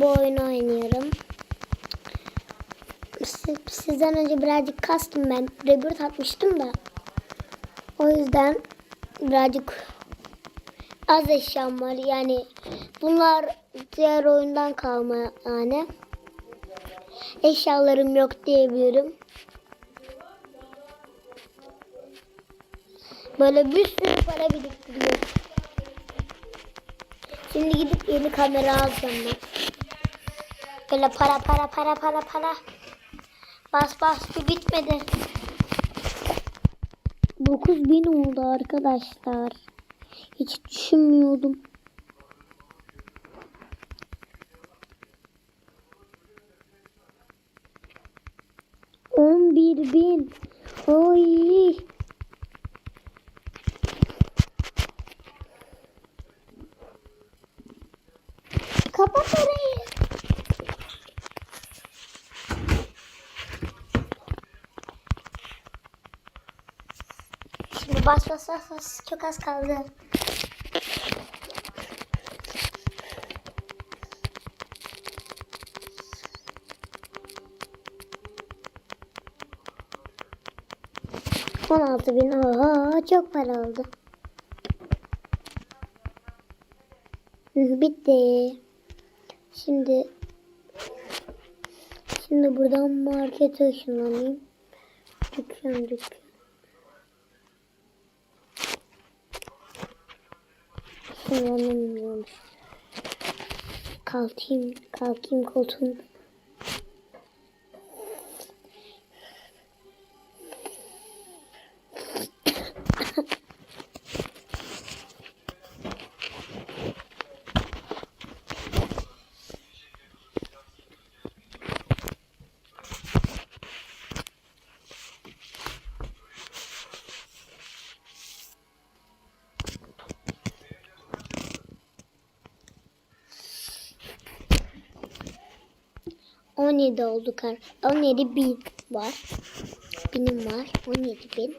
bu oyunu oynuyorum. Siz- Sizden önce birazcık kastım ben. Rebirth atmıştım da. O yüzden birazcık az eşyam var. Yani bunlar diğer oyundan kalma yani. Eşyalarım yok diyebilirim. Böyle bir sürü para biriktiriyorum. Şimdi gidip yeni kamera alacağım ben. Böyle para para para para para. Bas bas bir bitmedi. 9000 oldu arkadaşlar. Hiç düşünmüyordum. On bir bin. Oy. Kapat orayı. Şimdi bas bas bas bas. Çok az kaldı. On altı bin. Oha çok para oldu. Bitti. Şimdi şimdi buradan markete ışınlanayım. Dükkan dükkan. kullanamıyorum. Kalkayım, kalkayım koltuğun 17 olduk. 17 bin var. Binim var. 17 bin.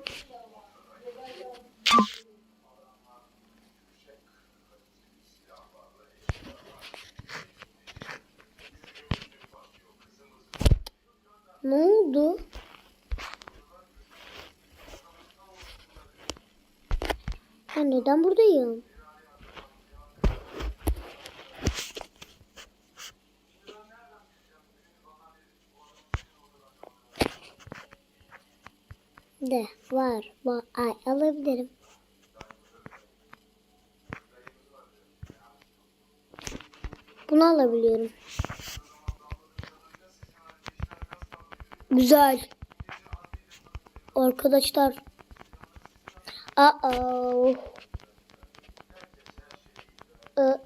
Ne oldu? Ben neden buradayım? De var. var. Ay alabilirim. Bunu alabiliyorum. Güzel. Arkadaşlar. Aa. Ee,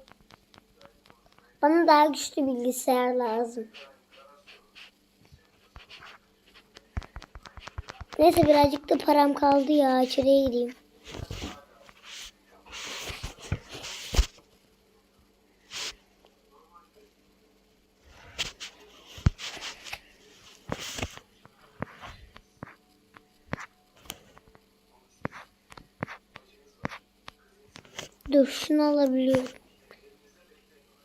Bana daha güçlü bilgisayar lazım. Neyse birazcık da param kaldı ya. İçeriye gideyim. Dur şunu alabiliyorum.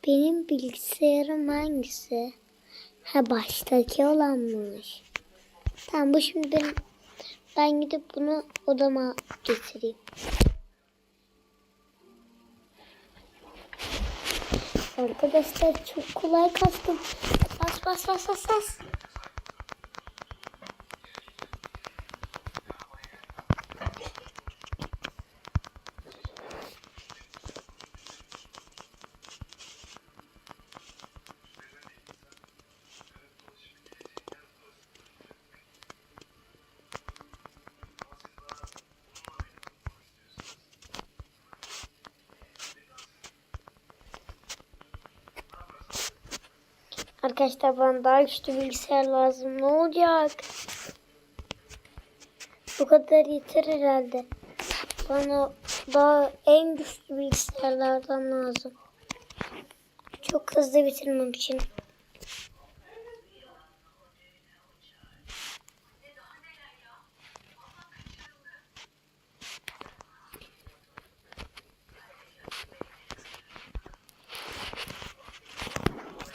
Benim bilgisayarım hangisi? Ha baştaki olanmış. Tamam bu şimdi benim. Ben gidip bunu odama getireyim. Arkadaşlar çok kolay kastım. Bas bas bas bas bas. Arkadaşlar bana daha güçlü bilgisayar lazım. Ne olacak? Bu kadar yeter herhalde. Bana daha en güçlü bilgisayarlardan lazım. Çok hızlı bitirmem için.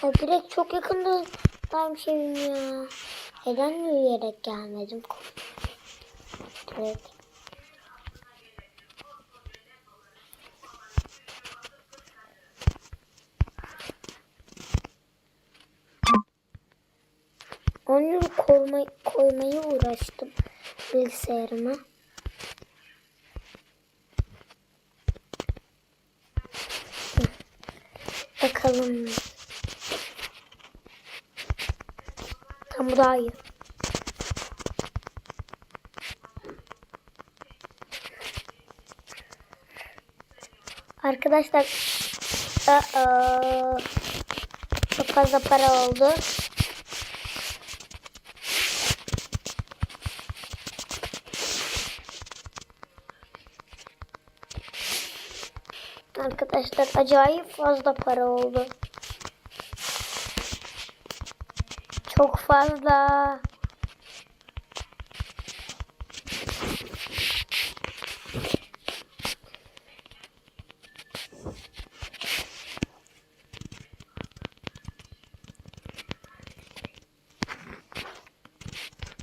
Ya direkt çok yakında daymış evim ya. Neden yürüyerek gelmedim? Direkt. Onu koruma, koymaya uğraştım bilgisayarıma. Bakalım. Bu daha iyi. Arkadaşlar çok fazla para oldu. Arkadaşlar acayip fazla para oldu. Çok fazla.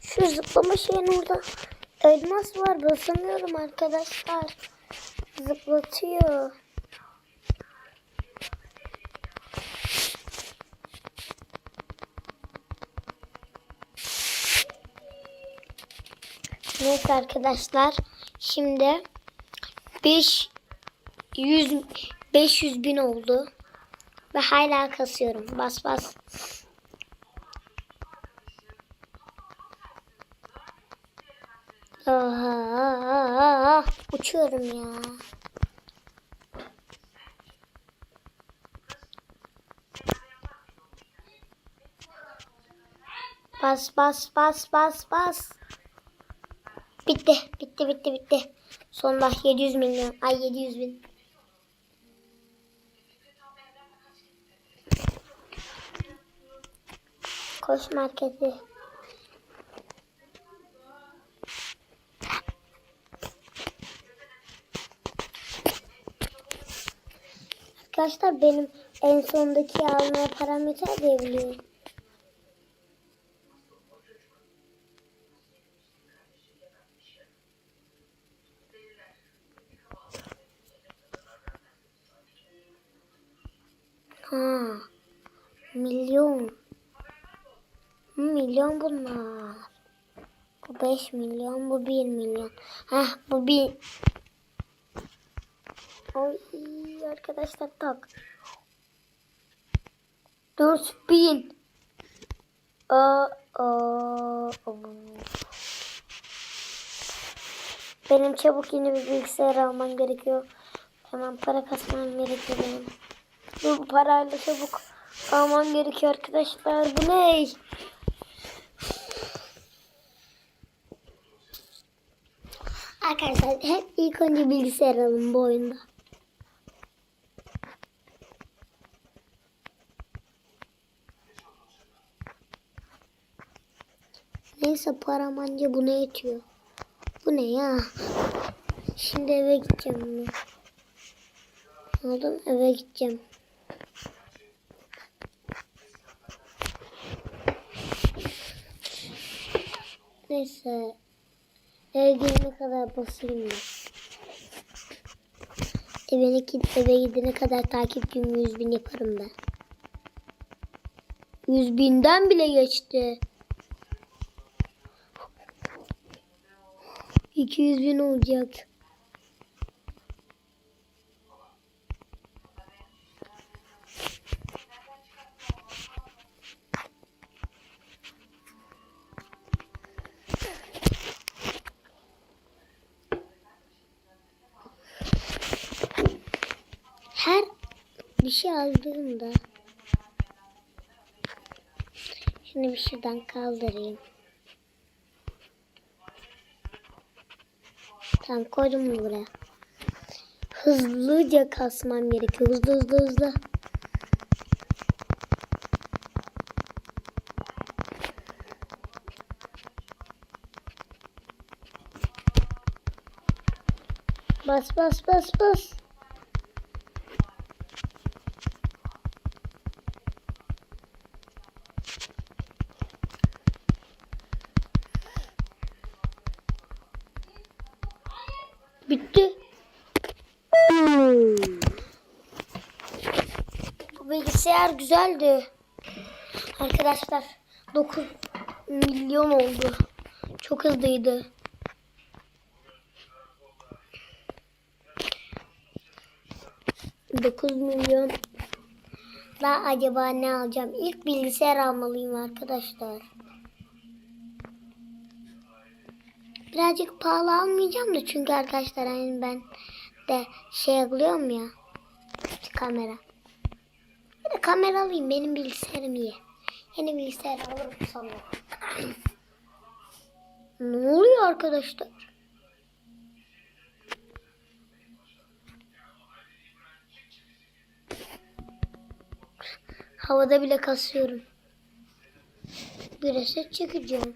Şu zıplama şeyin orada elmas var basamıyorum arkadaşlar. Zıplatıyor. Neyse arkadaşlar. Şimdi 5 100 500 bin oldu. Ve hala kasıyorum. Bas bas. Aha, uçuyorum ya. Bas bas bas bas bas. Bitti bitti bitti bitti. Sonunda 700 milyon. Ay 700 bin. Koş marketi. Arkadaşlar benim en sondaki almaya param yeter diye biliyorum. Milyon bunlar. Bu 5 milyon, bu 1 milyon. Heh, bu 1. Oy arkadaşlar tak. 4000. Aa, aa, aa. Benim çabuk yeni bir bilgisayar almam gerekiyor. Hemen para kasmam gerekiyor benim. Bu parayla çabuk almam gerekiyor arkadaşlar. Bu ne? Arkadaşlar hep ilk önce bilgisayar alın bu oyunda. Neyse param anca buna yetiyor. Bu ne ya? Şimdi eve gideceğim bunu. Aldım eve gideceğim. Neyse. Eve gidene kadar basayım? Eve, eve gidene kadar takipçim 100 bin yaparım ben. 100 binden bile geçti. 200 bin olacak. Her bir şey aldığımda Şimdi bir şuradan kaldırayım. Tamam koydum buraya. Hızlıca kasmam gerekiyor. Hızlı hızlı hızlı. Bas bas bas bas. Bitti. Bilgisayar güzeldi. Arkadaşlar 9 milyon oldu. Çok hızlıydı. Dokuz milyon. Daha acaba ne alacağım? İlk bilgisayar almalıyım arkadaşlar. Birazcık pahalı almayacağım da çünkü arkadaşlar hani ben de şey alıyorum ya. Kamera. Kamera alayım benim bilgisayarım iyi. Yeni bilgisayar alırım sonra. ne oluyor arkadaşlar? Havada bile kasıyorum. Bir reset çekeceğim.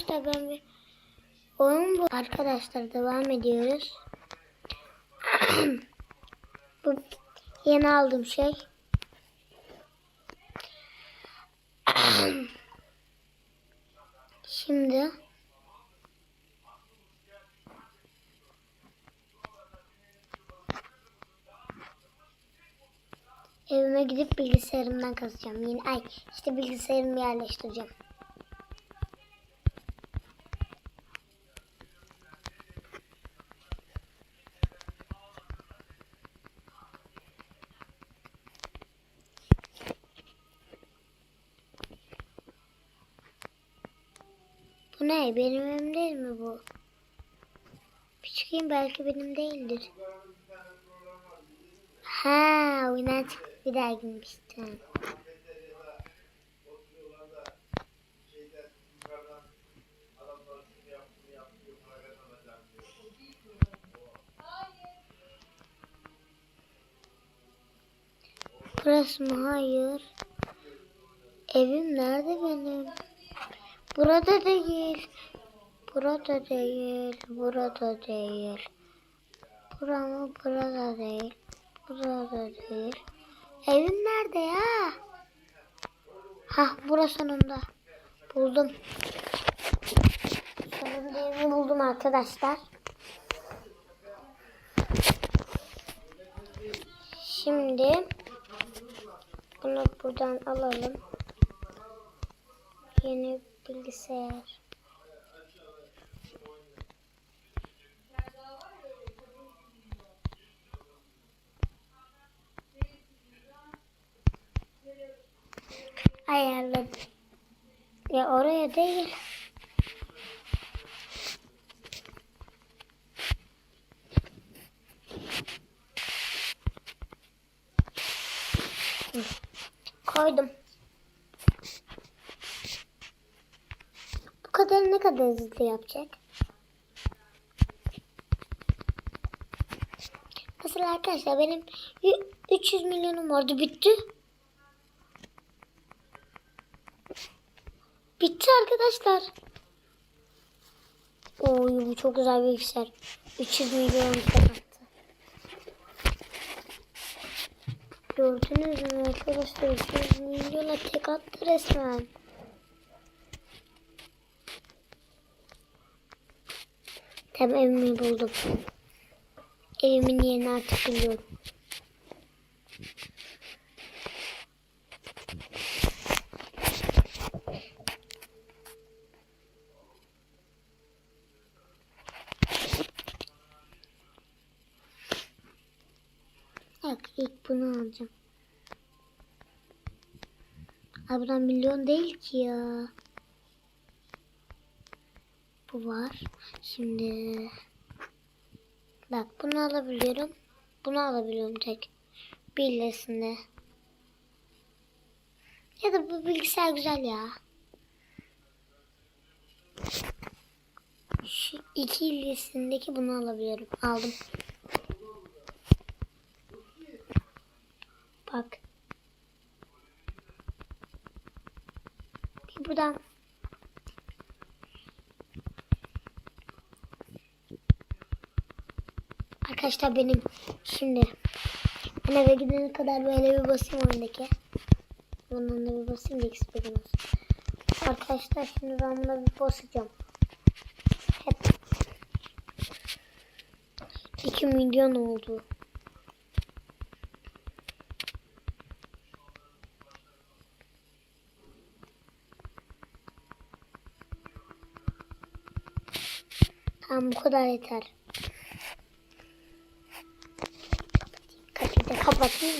Arkadaşlar ben bir oyun bu. Arkadaşlar devam ediyoruz. bu yeni aldığım şey. Şimdi evime gidip bilgisayarımdan kazacağım. Yine ay işte bilgisayarımı yerleştireceğim. Benim evim değil mi bu? Bir çıkayım belki benim değildir. Ha, oyundan çıkıp bir daha girmiştim. Burası mı? Hayır. Evim nerede benim? Burada değil. Burada değil. Burada değil. Bura mı? Burada değil. Burada değil. Evim nerede ya? Hah burası sonunda. Buldum. Sonunda evimi buldum arkadaşlar. Şimdi bunu buradan alalım. Yeni bilgisayar. Ayarladım. Ya oraya değil. Koydum. Bu kadar hızlı yapacak? Mesela arkadaşlar benim y- 300 milyonum vardı bitti. Bitti arkadaşlar. Oy bu çok güzel bir bilgisayar. 300 milyon kapattı. Gördünüz mü arkadaşlar? 300 milyona tek attı resmen. Tamam evimi buldum. Evimin yerini artık biliyorum. Bak ilk bunu alacağım. Buradan milyon değil ki ya. Bu var. Şimdi bak bunu alabiliyorum. Bunu alabiliyorum tek. Birleşinde. Ya da bu bilgisayar güzel ya. Şu iki listesindeki bunu alabiliyorum. Aldım. Bak. Bir buradan. Arkadaşlar benim şimdi Ben eve gidene kadar böyle bir basayım oyundaki. Bundan da bir basayım da. Arkadaşlar şimdi ben buna bir basacağım. Hep 2 milyon oldu. Tamam bu kadar yeter.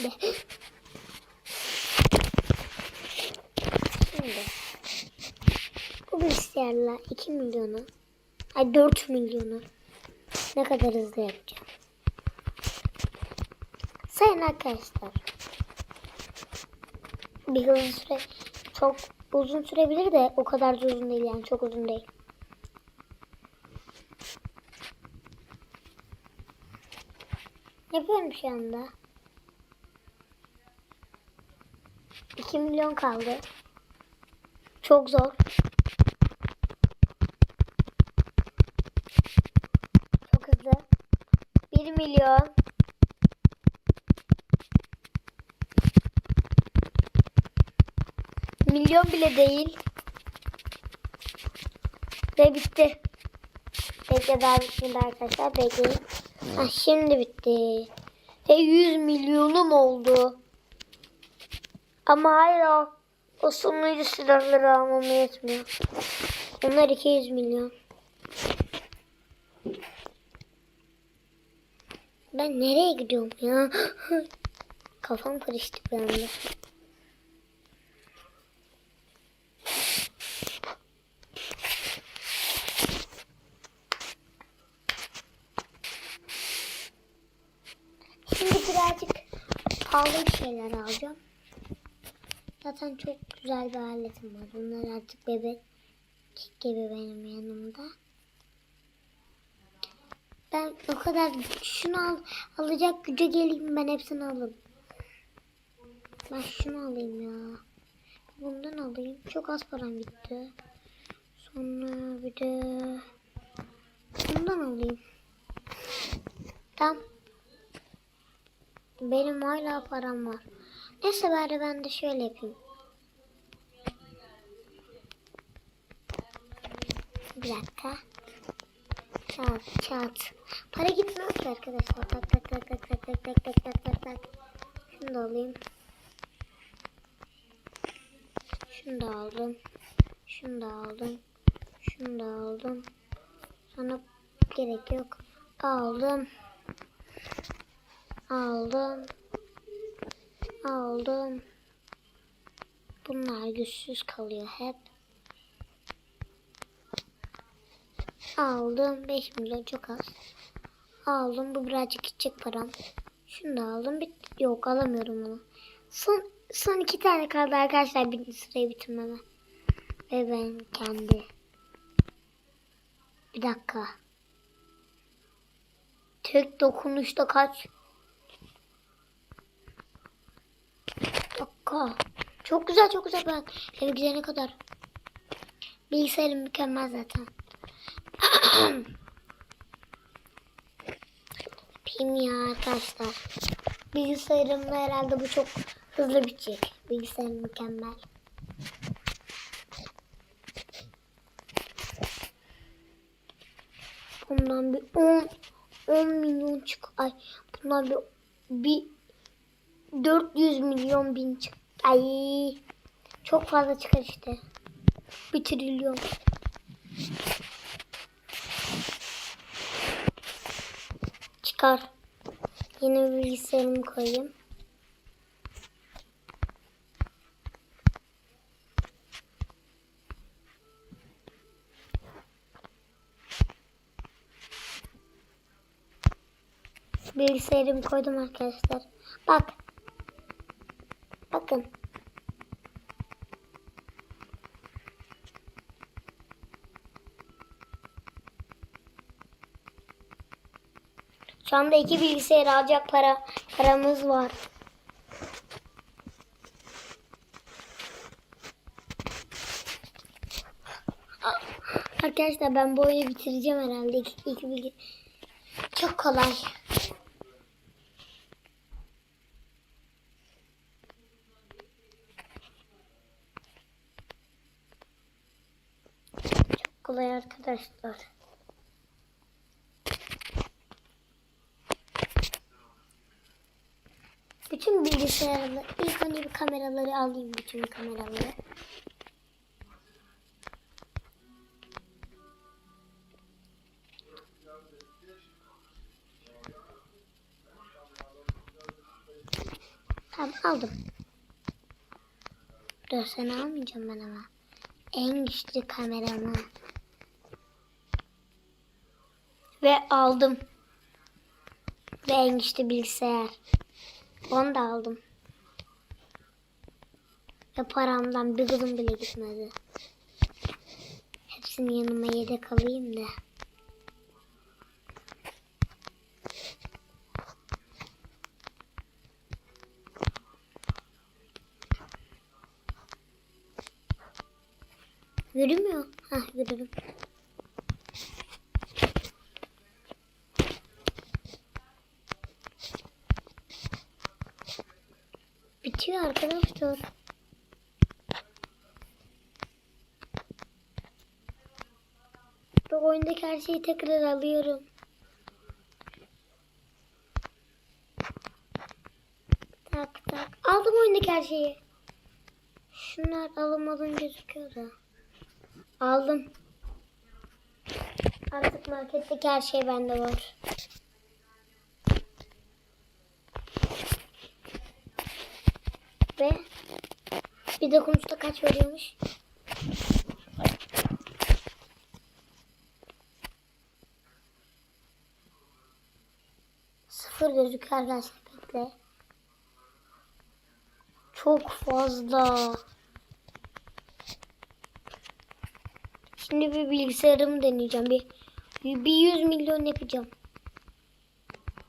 Da. Şimdi. Bu bilgisayarla 2 milyonu. Ay 4 milyonu. Ne kadar hızlı yapacağım. Sayın arkadaşlar. Bir hızlı süre çok uzun sürebilir de o kadar da uzun değil yani çok uzun değil. Yapıyorum şu anda. 2 milyon kaldı. Çok zor. Çok hızlı. 1 milyon. Milyon bile değil. Ve bitti. Bekle daha bitmedi arkadaşlar. Bekleyin. Ha, şimdi bitti. Ve 100 milyonum oldu. Ama hala o sonuncu silahları almama yetmiyor. Onlar 200 milyon. Ben nereye gidiyorum ya? Kafam karıştı bir anda. Şimdi birazcık pahalı şeyler alacağım. Zaten çok güzel bir aletim var. Bunlar artık bebek gibi benim yanımda. Ben o kadar şunu al, alacak güce geleyim ben hepsini alırım. Ben şunu alayım ya. Bundan alayım. Çok az param gitti. Sonra bir de bundan alayım. Tamam. Benim hala param var. Neyse bari ben de şöyle yapayım. Bir dakika. Çat çat. Para gitmiyor ki arkadaşlar. Tak tak tak tak tak tak tak tak tak tak tak. Şunu da alayım. Şunu da aldım. Şunu da aldım. Şunu da aldım. Sonra gerek yok. Aldım. Aldım. Aldım. Bunlar güçsüz kalıyor hep. Aldım. 5 milyon çok az. Aldım. Bu birazcık gidecek param. Şunu da aldım. Bit Yok alamıyorum onu. Son, son iki tane kaldı arkadaşlar. Bir sırayı bitirmeme. Ve ben kendi. Bir dakika. Tek dokunuşta kaç? Dakika. Çok güzel çok güzel ben eve gidene kadar. Bilgisayarım mükemmel zaten. Pim ya arkadaşlar. Bilgisayarımda herhalde bu çok hızlı bitecek. Bilgisayarım mükemmel. Bundan bir 10 10 milyon çık. Ay bundan bir bir 400 milyon bin çık. Ay çok fazla çıkar işte. Bir trilyon. Çıkar. Yine bilgisayarımı koyayım. Bilgisayarımı koydum arkadaşlar. Bak. Bakın. Şu anda iki bilgisayar alacak para paramız var. Arkadaşlar ben bu oyunu bitireceğim herhalde. İki, iki bilgi. Çok kolay. kolay arkadaşlar. Bütün bilgisayarları, ilk önce bir kameraları alayım bütün kameraları. Tamam aldım. Dur seni almayacağım ben ama. En güçlü kameramı. Ve aldım. Ve en güçlü bilgisayar. Onu da aldım. Ve paramdan bir kızım bile gitmedi. Hepsini yanıma yedek alayım da. Yürümüyor. Hah yürüdüm. Arkadaşlar. Bu oyundaki her şeyi tekrar alıyorum. Tak tak. Aldım oyundaki her şeyi. Şunlar alınmadan gözüküyor da. Aldım. Artık marketteki her şey bende var. Ve bir dokunuşta kaç veriyormuş? Sıfır gözüküyor arkadaşlar bekle. Çok fazla. Şimdi bir bilgisayarımı deneyeceğim. Bir, bir 100 milyon yapacağım.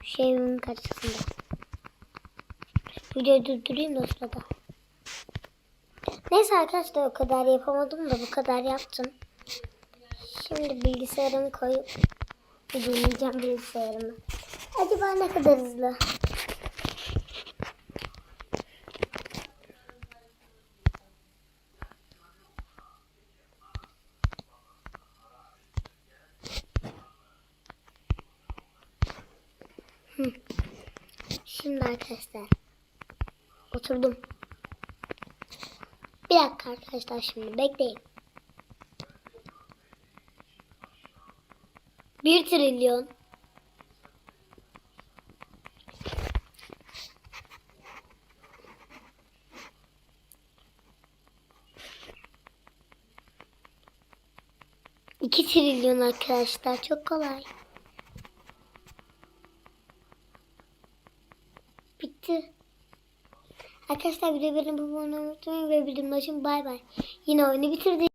Şeyimin karşısında. Videoyu durdurayım da o sırada. Neyse arkadaşlar o kadar yapamadım da bu kadar yaptım. Şimdi bilgisayarımı koyup bir deneyeceğim bilgisayarımı. Acaba ne kadar hızlı? Şimdi arkadaşlar oturdum. Dakika arkadaşlar şimdi bekleyin. Bir trilyon. İki trilyon arkadaşlar çok kolay. Bitti. Arkadaşlar videoyu beğenmeyi unutmayın ve bildirim açın. Bay bay. Yine oyunu bitirdik.